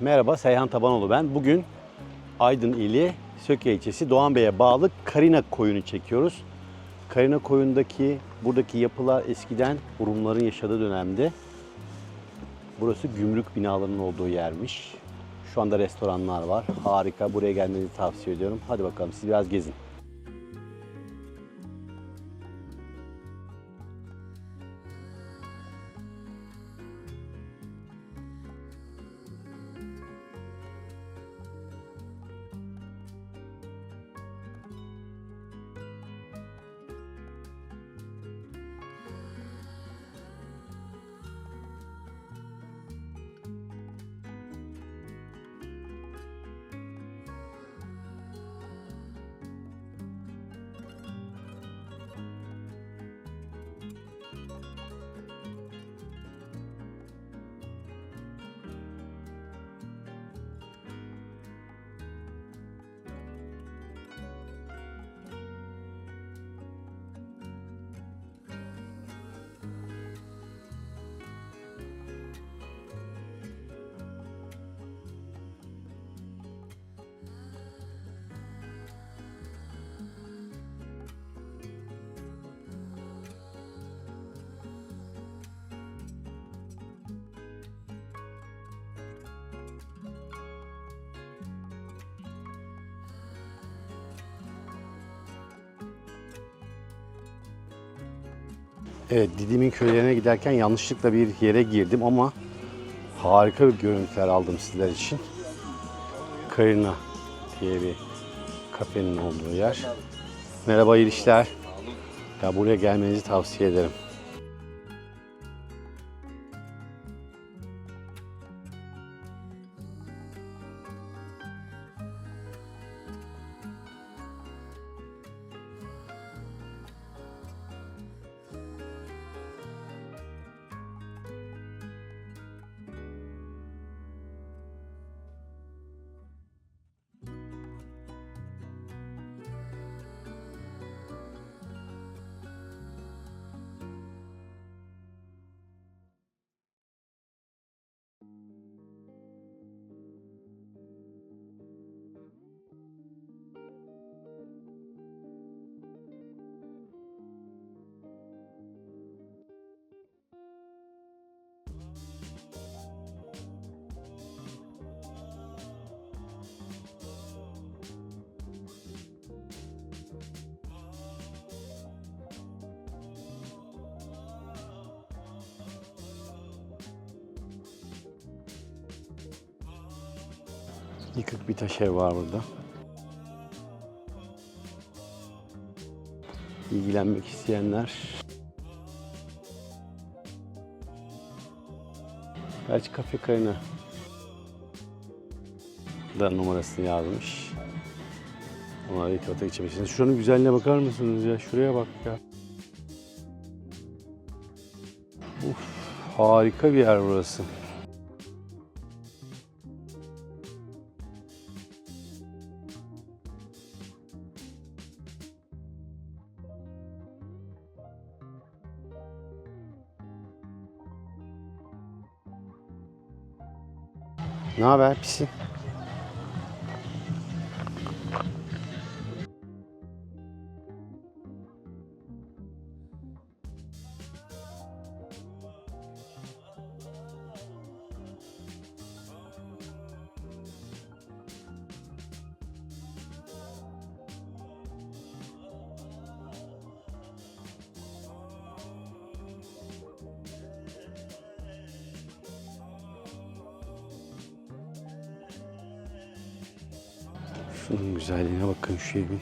Merhaba Seyhan Tabanoğlu ben. Bugün Aydın ili Söke ilçesi Doğanbey'e bağlı Karina koyunu çekiyoruz. Karina koyundaki buradaki yapılar eskiden Rumların yaşadığı dönemde burası gümrük binalarının olduğu yermiş. Şu anda restoranlar var. Harika. Buraya gelmenizi tavsiye ediyorum. Hadi bakalım siz biraz gezin. Evet Didim'in köylerine giderken yanlışlıkla bir yere girdim ama harika bir görüntüler aldım sizler için. Karina diye bir kafenin olduğu yer. Merhaba iyi. Ya buraya gelmenizi tavsiye ederim. Yıkık bir taş ev var burada. İlgilenmek isteyenler Belçika Kafe Karina da numarasını yazmış. Ona irtibata geçebilirsiniz. Şuranın güzelliğine bakar mısınız ya? Şuraya bak ya. Uf, harika bir yer burası. Ne haber pisi? Güzelliğine bakın şu evin.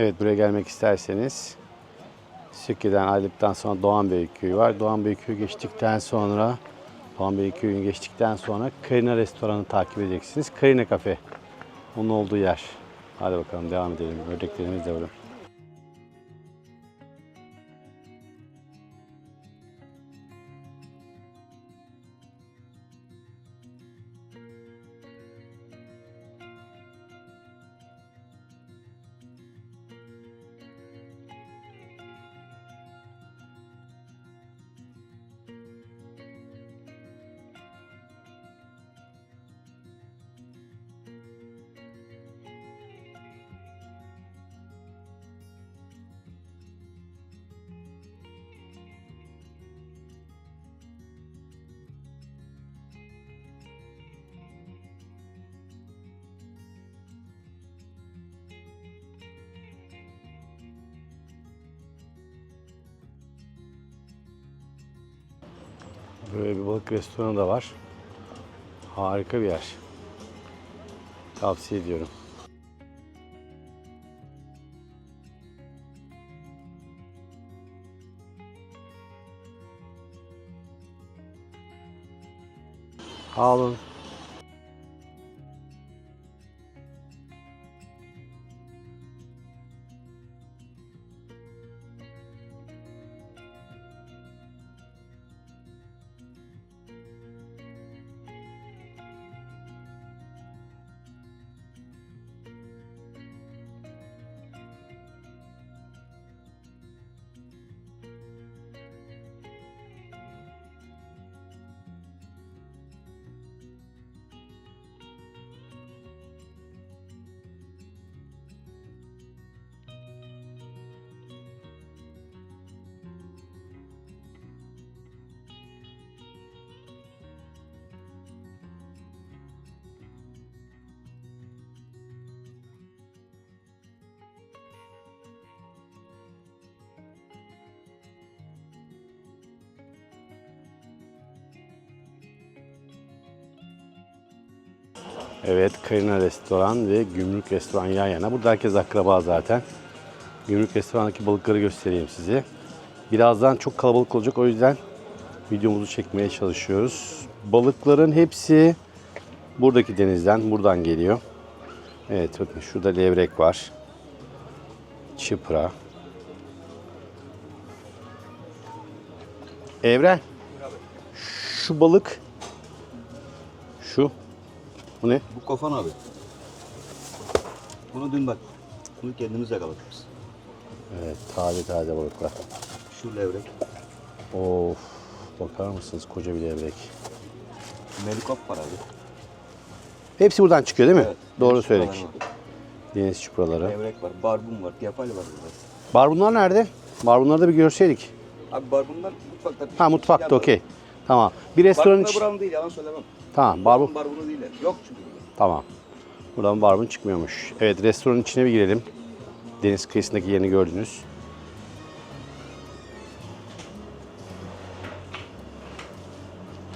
Evet buraya gelmek isterseniz Söke'den ayrıldıktan sonra Doğanbey Köyü var. Doğanbey Köyü geçtikten sonra Doğanbey Köyü'nü geçtikten sonra Karina Restoranı takip edeceksiniz. Karina Kafe. Onun olduğu yer. Hadi bakalım devam edelim. Ördeklerimiz de var. Böyle bir balık restoranı da var. Harika bir yer. Tavsiye ediyorum. Sağ Evet, Karina Restoran ve Gümrük Restoran yan yana. Burada herkes akraba zaten. Gümrük Restoran'daki balıkları göstereyim size. Birazdan çok kalabalık olacak o yüzden videomuzu çekmeye çalışıyoruz. Balıkların hepsi buradaki denizden, buradan geliyor. Evet bakın şurada levrek var. Çıpra. Evren. Şu balık şu bu ne? Bu kofan abi. Bunu dün bak. Bunu kendimiz yakaladık biz. Evet, taze taze balıklar. Şu levrek. Of, bakar mısınız koca bir levrek. Melikop var abi. Hepsi buradan çıkıyor değil mi? Evet. Doğru söyledik. Deniz çupraları. Levrek var. Barbun var. Diyapal var burada. Barbunlar nerede? Barbunları da bir görseydik. Abi barbunlar mutfakta. Ha mutfakta okey. Tamam. Bir restoran Barbunlar buranın değil yalan söylemem. Tamam, barbun. Barbun barbunu değiller. Yok çünkü. Tamam. Buradan barbun çıkmıyormuş. Evet, restoranın içine bir girelim. Deniz kıyısındaki yerini gördünüz.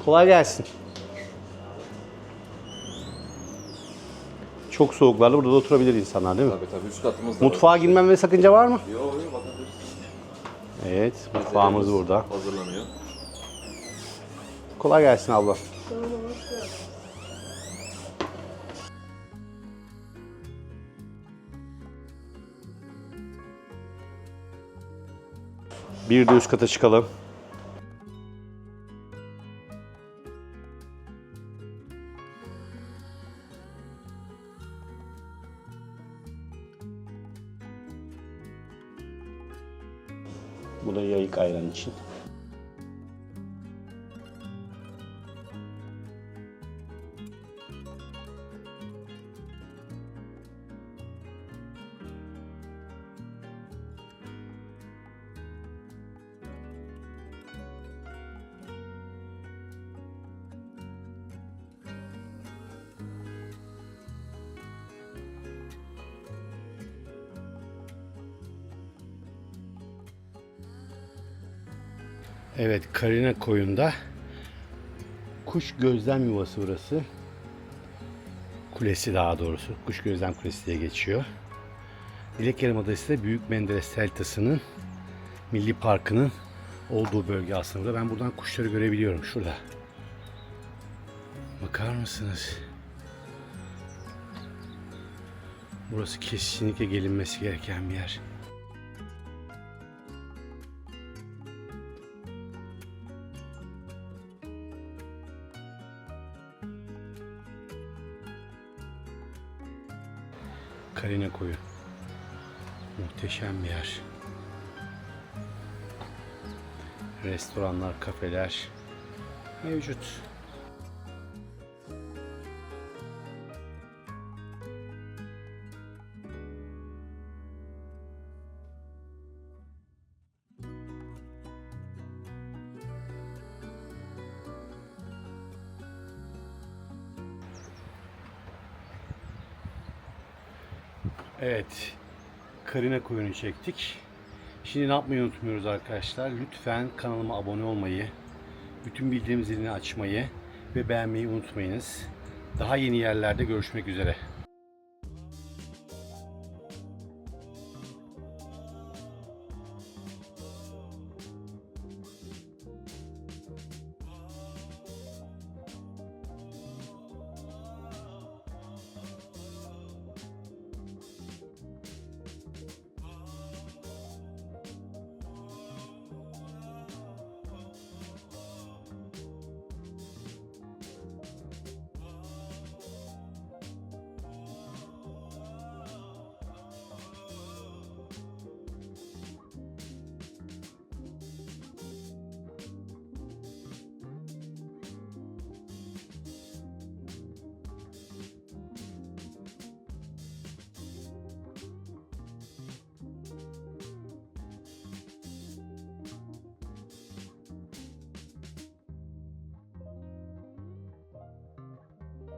Kolay gelsin. Çok soğuklarda burada da oturabilir insanlar değil mi? Tabii tabii üst katımız da Mutfağa girmem ve sakınca var mı? var. Yok yok bakabiliriz. Evet, mutfağımız burada. Hazırlanıyor. Kolay gelsin abla. Bir de üst kata çıkalım. Bu da yayık ayran için. Evet, Karina Koyun'da kuş gözlem yuvası burası. Kulesi daha doğrusu. Kuş gözlem kulesi diye geçiyor. Dilek Yarımadası da Büyük Menderes Deltası'nın Milli Parkı'nın olduğu bölge aslında. burada. Ben buradan kuşları görebiliyorum şurada. Bakar mısınız? Burası kesinlikle gelinmesi gereken bir yer. Karina Koyu. Muhteşem bir yer. Restoranlar, kafeler mevcut. Evet. Karina koyunu çektik. Şimdi ne yapmayı unutmuyoruz arkadaşlar. Lütfen kanalıma abone olmayı, bütün bildirim zilini açmayı ve beğenmeyi unutmayınız. Daha yeni yerlerde görüşmek üzere.